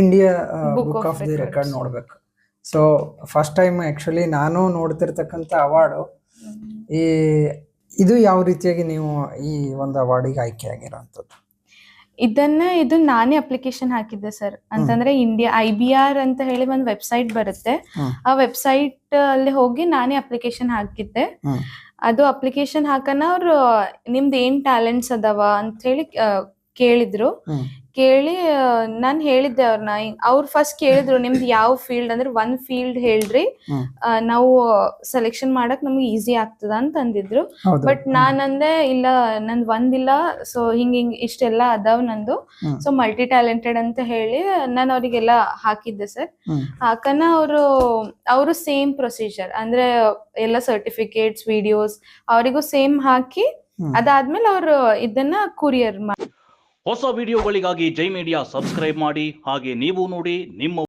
India book of the record ನೋಡ್ಬೇಕು. So first time actually ನಾನು ನೋಡ್ತಿರ್ತಕ್ಕಂಥ ಅವಾರ್ಡು ಈ ಇದು ಯಾವ ರೀತಿಯಾಗಿ ನೀವು ಈ ಒಂದು ಅವಾರ್ಡಿಗೆ ಆಯ್ಕೆ ಆಗಿರೋಂಥದ್ದು? ಇದನ್ನ ಇದು ನಾನೇ ಅಪ್ಲಿಕೇಶನ್ ಹಾಕಿದ್ದೆ ಸರ್ ಅಂತಂದ್ರೆ ಇಂಡಿಯಾ ಐ ಬಿ ಆರ್ ಅಂತ ಹೇಳಿ ಒಂದು ವೆಬ್ಸೈಟ್ ಬರುತ್ತೆ. ಆ ವೆಬ್ಸೈಟ್ ಅಲ್ಲಿ ಹೋಗಿ ನಾನೇ ಅಪ್ಲಿಕೇಶನ್ ಹಾಕಿದ್ದೆ. ಅದು ಅಪ್ಲಿಕೇಶನ್ ಹಾಕನ ಅವ್ರು ನಿಮ್ದು ಏನ್ ಟ್ಯಾಲೆಂಟ್ಸ್ ಅದಾವ ಅಂತ ಹೇಳಿ ಕೇಳಿದ್ರು. ಕೇಳಿ ನಾನು ಹೇಳಿದ್ದೆ ಅವ್ರನ್ನ ಅವ್ರು ಫಸ್ಟ್ ಕೇಳಿದ್ರು ನಿಮ್ದು ಯಾವ ಫೀಲ್ಡ್ ಅಂದ್ರೆ ಒಂದ್ ಫೀಲ್ಡ್ ಹೇಳ್ರಿ. ನಾವು ಸೆಲೆಕ್ಷನ್ ಮಾಡಕ್ ನಮ್ಗೆ ಈಸಿ ಆಗ್ತದ ಅಂತ ಅಂದಿದ್ರು ಬಟ್ ನಾನಂದೆ ಇಲ್ಲ ನಂದ್ ಒಂದಿಲ್ಲ. ಸೊ ಹಿಂಗ್ ಹಿಂಗ್ ಇಷ್ಟೆಲ್ಲ ಅದಾವ್ ನಂದು. ಸೊ ಮಲ್ಟಿ ಟ್ಯಾಲೆಂಟೆಡ್ ಅಂತ ಹೇಳಿ ನಾನು ಅವರಿಗೆಲ್ಲ ಹಾಕಿದ್ದೆ ಸರ್. ಹಾಕನ ಅವರು ಅವರು ಸೇಮ್ ಪ್ರೊಸೀಜರ್ ಅಂದ್ರೆ ಎಲ್ಲ ಸರ್ಟಿಫಿಕೇಟ್ಸ್ ವಿಡಿಯೋಸ್ ಅವರಿಗೂ ಸೇಮ್ ಹಾಕಿ ಅದಾದ್ಮೇಲೆ ಅವರು ಇದನ್ನ ಕುರಿಯರ್ ಹೊಸ ವಿಡಿಯೋಗಳಿಗಾಗಿ ಜೈ ಮೀಡಿಯಾ ಸಬ್ಸ್ಕ್ರೈಬ್ ಮಾಡಿ ಹಾಗೆ ನೀವು ನೋಡಿ ನಿಮ್ಮ